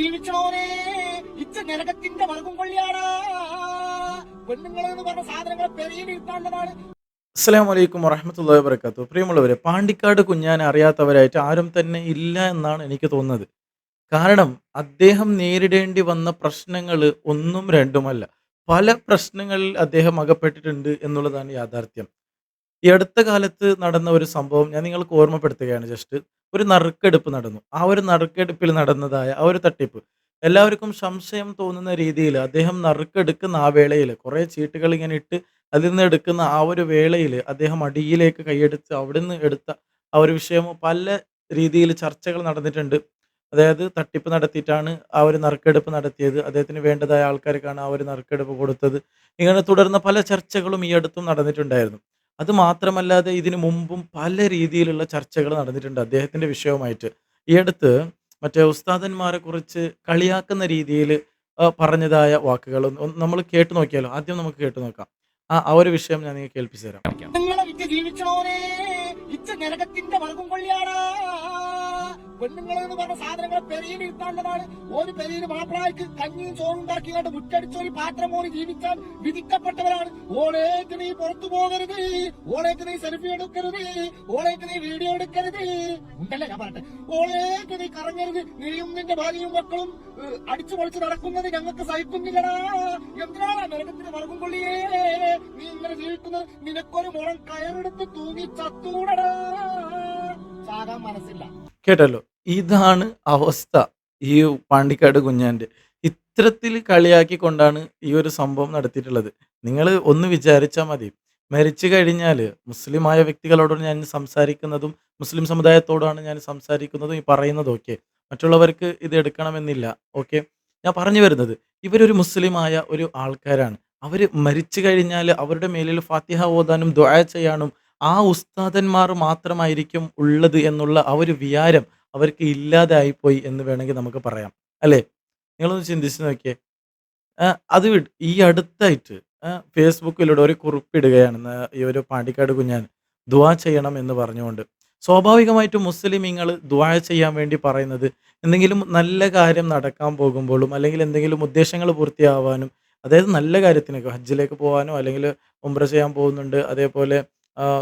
ജീവിച്ചോനെ ഇച്ച നരകത്തിന്റെ വർഗം കൊള്ളിയാടാ. പെണ്ണുങ്ങളെന്ന് പറഞ്ഞ സാധനങ്ങളെ പെരിയിലിരുത്താണ്ടതാണ് അസ്സാം വലൈക്കും വറഹമത്തല്ലാ വബർക്കാത്തു പ്രിയമുള്ളവരെ പാണ്ടിക്കാട് കുഞ്ഞാൻ അറിയാത്തവരായിട്ട് ആരും തന്നെ ഇല്ല എന്നാണ് എനിക്ക് തോന്നുന്നത്. കാരണം അദ്ദേഹം നേരിടേണ്ടി വന്ന പ്രശ്നങ്ങൾ ഒന്നും രണ്ടുമല്ല. പല പ്രശ്നങ്ങളിൽ അദ്ദേഹം അകപ്പെട്ടിട്ടുണ്ട് എന്നുള്ളതാണ് യാഥാർത്ഥ്യം. ഈ അടുത്ത കാലത്ത് നടന്ന ഒരു സംഭവം ഞാൻ നിങ്ങൾക്ക് ഓർമ്മപ്പെടുത്തുകയാണ് ജസ്റ്റ്. ഒരു നറുക്കെടുപ്പ് നടന്നു. ആ ഒരു നറുക്കെടുപ്പിൽ നടന്നതായ ആ ഒരു തട്ടിപ്പ്. എല്ലാവർക്കും സംശയം തോന്നുന്ന രീതിയിൽ അദ്ദേഹം നറുക്കെടുക്കുന്ന ആ വേളയിൽ കുറേ ചീട്ടുകൾ ഇങ്ങനെ ഇട്ട് അതിൽ നിന്ന് എടുക്കുന്ന ആ ഒരു വേളയിൽ അദ്ദേഹം അടിയിലേക്ക് കൈയെടുത്ത് അവിടെ നിന്ന് എടുത്ത ആ ഒരു വിഷയം പല രീതിയിൽ ചർച്ചകൾ നടന്നിട്ടുണ്ട്. അതായത് തട്ടിപ്പ് നടത്തിയിട്ടാണ് ആ ഒരു നറുക്കെടുപ്പ് നടത്തിയത്. അദ്ദേഹത്തിന് വേണ്ടതായ ആൾക്കാർക്കാണ് ആ ഒരു നറുക്കെടുപ്പ് കൊടുത്തത്. ഇങ്ങനെ തുടർന്ന പല ചർച്ചകളും ഈ അടുത്തും നടന്നിട്ടുണ്ടായിരുന്നു. അത് മാത്രമല്ലാതെ ഇതിനു മുമ്പും പല രീതിയിലുള്ള ചർച്ചകൾ നടന്നിട്ടുണ്ട് അദ്ദേഹത്തിന്റെ വിഷയവുമായിട്ട്. ഈ അടുത്ത് മറ്റേ ഉസ്താദന്മാരെ കുറിച്ച് കളിയാക്കുന്ന രീതിയിൽ പറഞ്ഞതായ വാക്കുകൾ നമ്മൾ കേട്ടു നോക്കിയാലോ? ആദ്യം നമുക്ക് കേട്ടു നോക്കാം. ആ ആ ഒരു വിഷയം ഞാൻ നിങ്ങൾക്ക് കേൾപ്പിച്ചു തരാം. നരകത്തിന്റെ പെണ്ണുങ്ങൾ എന്ന് പറഞ്ഞ സാധനങ്ങളെ പെരിയിലിരുത്താണ്ടതാണ് ഒരു പെരിയിൽ മാത്രമായിട്ട് കഞ്ഞിയും ചോറും ഉണ്ടാക്കിയാണ്ട് മുറ്റടിച്ച ഒരു പാത്രം പോലെ ജീവിക്കാൻ വിധിക്കപ്പെട്ടവരാണ്. ഓളേക്ക് നീ പുറത്തു പോകരുത്. ഓളേക്ക് നീ സെൽഫി എടുക്കരുത്. ഓളേക്ക് നീ വീഡിയോ എടുക്കരുത്. ഉണ്ടല്ലേ? ഞാൻ പറയട്ടെ. ഓളേക്ക് നീ കറങ്ങരുത്. നീയും നിന്റെ ഭാര്യയും മക്കളും അടിച്ചു പൊളിച്ച് നടക്കുന്നത് ഞങ്ങൾക്ക് സഹിക്കുന്നില്ലടാ. എന്തിനാണ് നരകത്തിന് വർഗം കൊള്ളിയേ? നീ ഇങ്ങനെ ജീവിക്കുന്നത് നിനക്കൊരു മുളം കയറെടുത്ത് തൂങ്ങി ചത്തൂടടാ. ചാകാൻ മനസ്സില്ല. കേട്ടല്ലോ. ഇതാണ് അവസ്ഥ ഈ പാണ്ടിക്കാട് കുഞ്ഞാന്റെ. ഇത്തരത്തിൽ കളിയാക്കിക്കൊണ്ടാണ് ഈ ഒരു സംഭവം നടത്തിയിട്ടുള്ളത്. നിങ്ങൾ ഒന്ന് വിചാരിച്ചാൽ മതി. മരിച്ചു കഴിഞ്ഞാൽ മുസ്ലിമായ വ്യക്തികളോടാണ് ഞാൻ സംസാരിക്കുന്നതും മുസ്ലിം സമുദായത്തോടാണ് ഞാൻ സംസാരിക്കുന്നതും ഈ പറയുന്നതും ഒക്കെ മറ്റുള്ളവർക്ക് ഇത് എടുക്കണമെന്നില്ല. ഓക്കെ? ഞാൻ പറഞ്ഞു വരുന്നത് ഇവരൊരു മുസ്ലിമായ ഒരു ആൾക്കാരാണ്. അവർ മരിച്ചു കഴിഞ്ഞാൽ അവരുടെ മേലിൽ ഫാത്തിഹ ഓതാനും ദുആ ചെയ്യാനും ആ ഉസ്താദന്മാർ മാത്രമായിരിക്കും ഉള്ളത് എന്നുള്ള ആ ഒരു വികാരം അവർക്ക് ഇല്ലാതായിപ്പോയി എന്ന് വേണമെങ്കിൽ നമുക്ക് പറയാം. അല്ലേ? നിങ്ങളൊന്ന് ചിന്തിച്ച് നോക്കിയേ. അത് വിട് ഈ അടുത്തായിട്ട് ഫേസ്ബുക്കിലൂടെ ഒരു കുറിപ്പിടുകയാണ് ഈ ഒരു പാണ്ടിക്കാട് കുഞ്ഞാൻ ദുആ ചെയ്യണം എന്ന് പറഞ്ഞുകൊണ്ട്. സ്വാഭാവികമായിട്ടും മുസ്ലിമീങ്ങൾ ദുആ ചെയ്യാൻ വേണ്ടി പറയുന്നത് എന്തെങ്കിലും നല്ല കാര്യം നടക്കാൻ പോകുമ്പോഴും അല്ലെങ്കിൽ എന്തെങ്കിലും ഉദ്ദേശങ്ങൾ പൂർത്തിയാവാനും അതായത് നല്ല കാര്യത്തിനൊക്കെ ഹജ്ജിലേക്ക് പോകാനോ അല്ലെങ്കിൽ ഉംറ ചെയ്യാൻ പോകുന്നുണ്ട് അതേപോലെ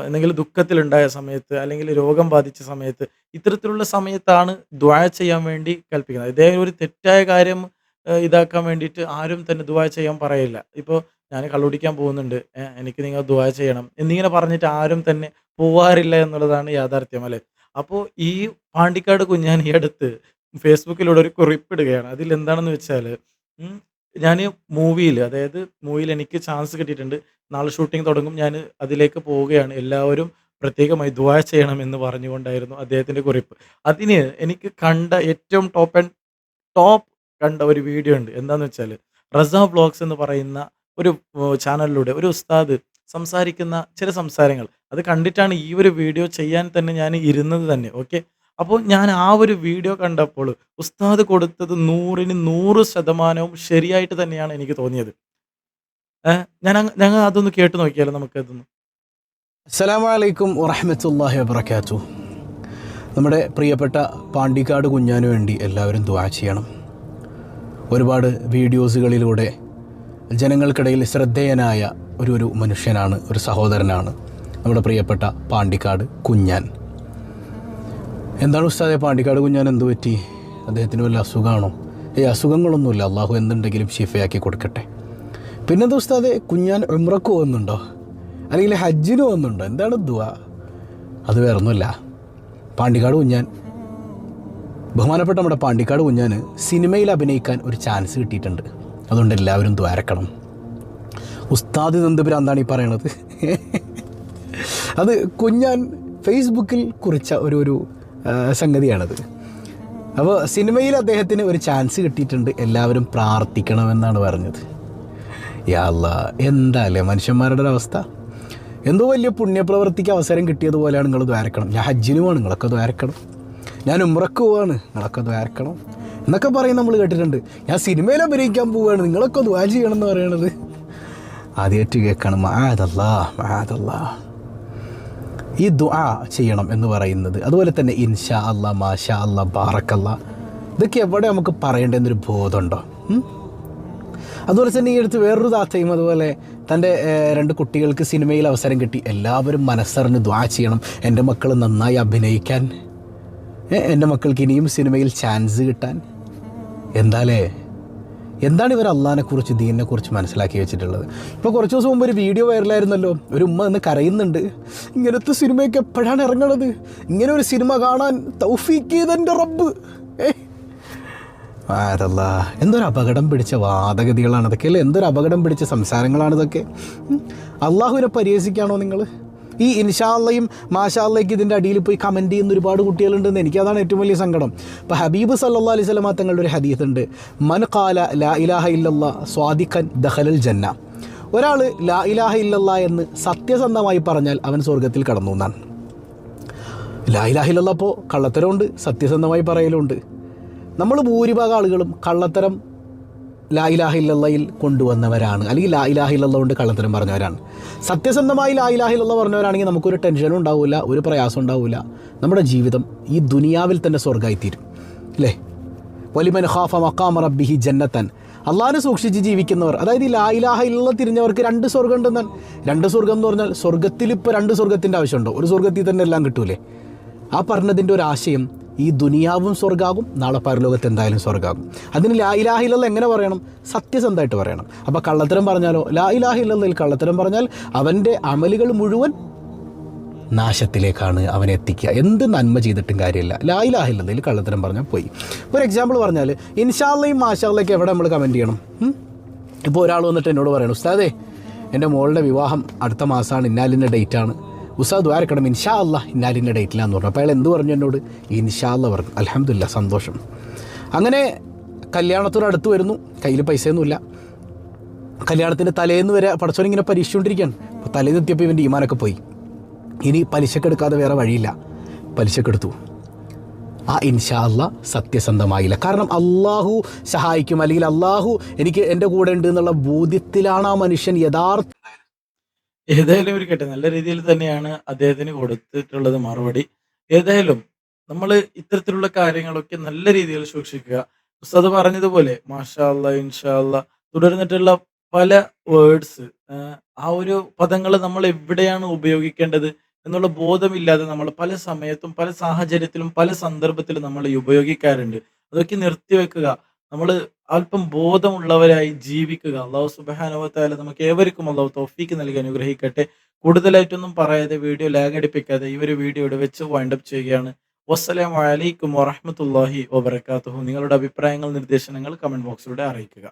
എന്തെങ്കിലും ദുഃഖത്തിലുണ്ടായ സമയത്ത് അല്ലെങ്കിൽ രോഗം ബാധിച്ച സമയത്ത് ഇത്തരത്തിലുള്ള സമയത്താണ് ദുആ ചെയ്യാൻ വേണ്ടി കൽപ്പിക്കുന്നത്. ഇദ്ദേഹം ഒരു തെറ്റായ കാര്യം ഇതാക്കാൻ വേണ്ടിയിട്ട് ആരും തന്നെ ദുആ ചെയ്യാൻ പറയില്ല. ഇപ്പോൾ ഞാൻ കള്ളുടിക്കാൻ പോകുന്നുണ്ട്. എനിക്ക് നിങ്ങൾ ദുആ ചെയ്യണം എന്നിങ്ങനെ പറഞ്ഞിട്ട് ആരും തന്നെ പോവാറില്ല എന്നുള്ളതാണ് യാഥാർത്ഥ്യം അല്ലേ? അപ്പോൾ ഈ പാണ്ടിക്കാട് കുഞ്ഞാൻ ഈ അടുത്ത് ഫേസ്ബുക്കിലൂടെ ഒരു കുറിപ്പിടുകയാണ് അതിൽ എന്താണെന്ന് വെച്ചാൽ ഞാൻ മൂവിയിൽ അതായത് മൂവിയിൽ എനിക്ക് ചാൻസ് കിട്ടിയിട്ടുണ്ട്. നാളെ ഷൂട്ടിംഗ് തുടങ്ങും. ഞാൻ അതിലേക്ക് പോവുകയാണ്. എല്ലാവരും പ്രത്യേകമായി ദുആ ചെയ്യണം എന്ന് പറഞ്ഞുകൊണ്ടായിരുന്നു അദ്ദേഹത്തിന്റെ കുറിപ്പ്. അതിന് എനിക്ക് കണ്ട ഏറ്റവും ടോപ്പ് ആൻഡ് ടോപ്പ് കണ്ട ഒരു വീഡിയോ ഉണ്ട്. എന്താന്ന് വെച്ചാൽ റസ വ്ളോഗ്സ് എന്ന് പറയുന്ന ഒരു ചാനലിലൂടെ ഒരു ഉസ്താദ് സംസാരിക്കുന്ന ചില സംസാരങ്ങൾ. അത് കണ്ടിട്ടാണ് ഈ ഒരു വീഡിയോ ചെയ്യാൻ തന്നെ ഞാൻ ഇരുന്നത് തന്നെ. ഓക്കെ അപ്പോൾ ഞാൻ ആ ഒരു വീഡിയോ കണ്ടപ്പോൾ ഉസ്താദ് കൊടുത്തത് നൂറിന് നൂറ് ശതമാനവും ശരിയായിട്ട് തന്നെയാണ് എനിക്ക് തോന്നിയത്. ഞാൻ ഞങ്ങൾ അതൊന്ന് കേട്ട് നോക്കിയാലോ നമുക്ക് നമുക്കതൊന്ന് അസ്സലാമലൈക്കും വറഹമത്തല്ലാഹി വബർക്കാത്തു നമ്മുടെ പ്രിയപ്പെട്ട പാണ്ടിക്കാട് കുഞ്ഞാനു വേണ്ടി എല്ലാവരും ദുആ ചെയ്യണം. ഒരുപാട് വീഡിയോസുകളിലൂടെ ജനങ്ങൾക്കിടയിൽ ശ്രദ്ധേയനായ ഒരു ഒരു മനുഷ്യനാണ് ഒരു സഹോദരനാണ് നമ്മുടെ പ്രിയപ്പെട്ട പാണ്ടിക്കാട് കുഞ്ഞാൻ. എന്താണ് ഉസ്താദെ? പാണ്ടിക്കാട് കുഞ്ഞാൻ എന്തു പറ്റി? അദ്ദേഹത്തിന് വല്ല അസുഖമാണോ? ഈ അസുഖങ്ങളൊന്നുമില്ല. അള്ളാഹു എന്തുണ്ടെങ്കിലും ഷിഫയാക്കി കൊടുക്കട്ടെ. പിന്നെന്താ ഉസ്താദെ? കുഞ്ഞാൻ ഉമ്രക്ക് പോകുന്നുണ്ടോ? അല്ലെങ്കിൽ ഹജ്ജിന് പോകുന്നുണ്ടോ? എന്താണ് ദുആ? അത് വേറൊന്നുമില്ല. പാണ്ടിക്കാട് കുഞ്ഞാൻ. ബഹുമാനപ്പെട്ട നമ്മുടെ പാണ്ടിക്കാട് കുഞ്ഞാൻ സിനിമയിൽ അഭിനയിക്കാൻ ഒരു ചാൻസ് കിട്ടിയിട്ടുണ്ട്. അതുകൊണ്ട് എല്ലാവരും ദ്വാരക്കണം ഉസ്താദ് നന്ദപുരം എന്താണ് ഈ പറയണത്? അത് കുഞ്ഞാൻ ഫേസ്ബുക്കിൽ കുറിച്ച ഒരു ഒരു സംഗതിയാണത്. അപ്പോൾ സിനിമയിൽ അദ്ദേഹത്തിന് ഒരു ചാൻസ് കിട്ടിയിട്ടുണ്ട് എല്ലാവരും പ്രാർത്ഥിക്കണമെന്നാണ് പറഞ്ഞത്. യാല്ല എന്താല്ലേ എന്താ മനുഷ്യന്മാരുടെ ഒരു അവസ്ഥ? എന്തോ വലിയ പുണ്യപ്രവർത്തിക്ക് അവസരം കിട്ടിയതുപോലെയാണ് നിങ്ങൾ ദ്വാരക്കണം. ഞാൻ ഹജ്ജിന് പോവാണ് നിങ്ങളൊക്കെ ദ്വാരക്കണം. ഞാൻ ഉമ്രക്ക് പോവാണ് നിങ്ങളൊക്കെ ദ്വാരക്കണം. എന്നൊക്കെ പറയും നമ്മൾ കേട്ടിട്ടുണ്ട്. ഞാൻ സിനിമയിൽ അഭിനയിക്കാൻ പോവുകയാണ് നിങ്ങളൊക്കെ ദ്വാ ചെയ്യണം എന്ന് പറയണത്. ആദ്യമായിട്ട് കേൾക്കണം. മാതല്ലാ മാതല്ലാ ഈ ദുആ ചെയ്യണം എന്ന് പറയുന്നത്. അതുപോലെ തന്നെ ഇൻഷാ അല്ല മാഷാ അല്ല ബാറക്കല്ല. ഇതൊക്കെ എവിടെ നമുക്ക് പറയേണ്ടെന്നൊരു ബോധമുണ്ടോ? അതുപോലെ തന്നെ ഈ അടുത്ത് വേറൊരു താത്തയും അതുപോലെ തന്റെ രണ്ട് കുട്ടികൾക്ക് സിനിമയിൽ അവസരം കിട്ടി. എല്ലാവരും മനസ്സറിഞ്ഞ് ദ്വാ ചെയ്യണം. എന്റെ മക്കൾ നന്നായി അഭിനയിക്കാൻ. എന്റെ മക്കൾക്ക് ഇനിയും സിനിമയിൽ ചാൻസ് കിട്ടാൻ. എന്താലേ? എന്താണ് ഇവർ അള്ളഹാനെക്കുറിച്ച് ദീനിനെക്കുറിച്ച് മനസ്സിലാക്കി വെച്ചിട്ടുള്ളത്? ഇപ്പോൾ കുറച്ച് ദിവസം മുമ്പ് ഒരു വീഡിയോ വൈറലായിരുന്നല്ലോ ഒരു ഉമ്മ നിന്ന് കരയുന്നുണ്ട്. ഇങ്ങനത്തെ സിനിമയൊക്കെ എപ്പോഴാണ് ഇറങ്ങണത്? ഇങ്ങനെ ഒരു സിനിമ കാണാൻ തൗഫീക്ക് ചെയ്തെന്റെ റബ്ബ്. ഏ? ആരല്ല എന്തൊരു അപകടം പിടിച്ച വാദഗതികളാണ് ഇതൊക്കെ അല്ലേ? എന്തൊരു അപകടം പിടിച്ച സംസാരങ്ങളാണ് ഇതൊക്കെ. അള്ളാഹുവിനെ പരിഹസിക്കുകയാണോ നിങ്ങൾ ഈ ഇൻഷാല്ലയും മാഷാല്ലയ്ക്ക് ഇതിന്റെ അടിയിൽ പോയി കമന്റ് ചെയ്യുന്ന ഒരുപാട് കുട്ടികളുണ്ടെന്ന് എനിക്കതാണ് ഏറ്റവും വലിയ സങ്കടം. ഇപ്പോൾ ഹബീബ് സല്ലാ അലൈഹി സ്വലമ തങ്ങളുടെ ഒരു ഹദീസ് ഉണ്ട്. മൻ കാല ലാ ഇലാഹ ഇല്ലല്ലാ സ്വാദിഖൻ ദഹലൽ ജന്ന. ഒരാൾ ലാ ഇലാഹ ഇല്ലല്ലാ എന്ന് സത്യസന്ധമായി പറഞ്ഞാൽ അവൻ സ്വർഗത്തിൽ കടന്നു എന്നാണ്. ലാ ഇലാഹ അപ്പോൾ കള്ളത്തരമുണ്ട് സത്യസന്ധമായി പറയലുണ്ട് നമ്മൾ ഭൂരിഭാഗം ആളുകളും കള്ളത്തരം ലായിലാഹില്ലയിൽ കൊണ്ടുവന്നവരാണ്. അല്ലെങ്കിൽ ലായിലാഹില്ല കൊണ്ട് കള്ളത്തരം പറഞ്ഞവരാണ്. സത്യസന്ധമായി ലായിലാഹില്ല പറഞ്ഞവരാണെങ്കിൽ നമുക്കൊരു ടെൻഷനും ഉണ്ടാവില്ല ഒരു പ്രയാസം ഉണ്ടാവില്ല. നമ്മുടെ ജീവിതം ഈ ദുനിയാവിൽ തന്നെ സ്വർഗമായിത്തീരും അല്ലേ? വലിമൻ ഹാഫ മക്കാം റബ്ബിഹി ജന്നത്തൻ. അള്ളാഹിനെ സൂക്ഷിച്ച് ജീവിക്കുന്നവർ അതായത് ഈ ലായിലാഹ ഇല്ല തിരിഞ്ഞവർക്ക് രണ്ട് സ്വർഗം ഉണ്ടെന്നാൽ രണ്ട് സ്വർഗം എന്ന് പറഞ്ഞാൽ സ്വർഗത്തിൽ ഇപ്പോൾ രണ്ട് സ്വർഗത്തിന്റെ ആവശ്യമുണ്ടോ? ഒരു സ്വർഗത്തിൽ തന്നെ എല്ലാം കിട്ടൂലേ? ആ പറഞ്ഞതിന്റെ ഒരു ആശയം ഈ ദുനിയാവും സ്വർഗാകും നാളെ പരലോകത്ത് എന്തായാലും സ്വർഗാകും അതിന് ലാ ഇലാഹ ഇല്ലല്ല എങ്ങനെ പറയണം? സത്യസന്ധമായിട്ട് പറയണം. അപ്പോൾ കള്ളത്തരം പറഞ്ഞാലോ? ലാ ഇലാഹ ഇല്ലല്ലയിൽ കള്ളത്തരം പറഞ്ഞാൽ അവന്റെ അമലുകൾ മുഴുവൻ നാശത്തിലേക്കാണ് അവനെ എത്തിക്കുക. എന്ത് നന്മ ചെയ്തിട്ടും കാര്യമില്ല. ലാ ഇലാഹ ഇല്ലല്ലയിൽ കള്ളത്തരം പറഞ്ഞാൽ പോയി. ഒരു എക്സാമ്പിൾ പറഞ്ഞാൽ ഇൻഷാല്ലയും മാഷാല്ലയ്ക്ക് എവിടെ നമ്മൾ കമന്റ് ചെയ്യണം? ഇപ്പോൾ ഒരാൾ വന്നിട്ട് എന്നോട് പറയണം ഉസ്താദേ എന്റെ മോളുടെ വിവാഹം അടുത്ത മാസമാണ് ഇന്നാലിന്റെ ഡേറ്റാണ് ഉസ്താദ് ദ്വാരക്കണം ഇൻഷാ അല്ല ഇന്നാലിന്റെ ഡേറ്റിലാന്ന് പറഞ്ഞു. അപ്പോൾ അയാൾ എന്ത് പറഞ്ഞു എന്നോട്? ഇൻഷാ അല്ല പറഞ്ഞു. അലഹമില്ല സന്തോഷം. അങ്ങനെ കല്യാണത്തോടടുത്ത് വരുന്നു. കയ്യിൽ പൈസയൊന്നുമില്ല. കല്യാണത്തിന്റെ തലേന്ന് വരെ പടച്ചോൻ ഇങ്ങനെ പരീക്ഷിച്ചുകൊണ്ടിരിക്കുകയാണ്. അപ്പോൾ തലേന്ന് എത്തിയപ്പോൾ ഇവന്റെ ഈമാനൊക്കെ പോയി. ഇനി പലിശക്കെടുക്കാതെ വേറെ വഴിയില്ല. പലിശക്കെടുത്തു ആ ഇൻഷാ അല്ല സത്യസന്ധമായില്ല. കാരണം അള്ളാഹു സഹായിക്കും. അല്ലെങ്കിൽ അള്ളാഹു എനിക്ക് എന്റെ കൂടെ ഉണ്ട് എന്നുള്ള ബോധ്യത്തിലാണ് ആ മനുഷ്യൻ യഥാർത്ഥ ഏതായാലും ഇരിക്കട്ടെ നല്ല രീതിയിൽ തന്നെയാണ് അദ്ദേഹത്തിന് കൊടുത്തിട്ടുള്ളത് മറുപടി. ഏതായാലും നമ്മൾ ഇത്തരത്തിലുള്ള കാര്യങ്ങളൊക്കെ നല്ല രീതിയിൽ സൂക്ഷിക്കുക. ഉസ്താദ് പറഞ്ഞതുപോലെ മാഷാ ഇൻഷാല്ല ഇൻഷാ അല്ലാഹ് തുടർന്നിട്ടുള്ള പല വേർഡ്സ് ആ ഒരു പദങ്ങൾ നമ്മൾ എവിടെയാണ് ഉപയോഗിക്കേണ്ടത് എന്നുള്ള ബോധമില്ലാതെ നമ്മൾ പല സമയത്തും പല സാഹചര്യത്തിലും പല സന്ദർഭത്തിലും നമ്മൾ ഉപയോഗിക്കാറുണ്ട്. അതൊക്കെ നിർത്തിവെക്കുക. നമ്മൾ അല്പം ബോധമുള്ളവരായി ജീവിക്കുക. അള്ളാഹു സുബാനുവത്തായാലും നമുക്ക് ഏവർക്കും അള്ളാഹു തോഫീക്ക് നൽകി അനുഗ്രഹിക്കട്ടെ. കൂടുതലായിട്ടൊന്നും പറയാതെ വീഡിയോ ലാഗ് അടിപ്പിക്കാതെ ഈ ഒരു വീഡിയോ ഇവിടെ വെച്ച് വൈൻഡ് അപ്പ് ചെയ്യുകയാണ്. വസ്സലാം വലൈക്കും വറഹമത്തല്ലാഹി വബർക്കാത്തുഹു നിങ്ങളുടെ അഭിപ്രായങ്ങൾ നിർദ്ദേശങ്ങൾ കമന്റ് ബോക്സിലൂടെ അറിയിക്കുക.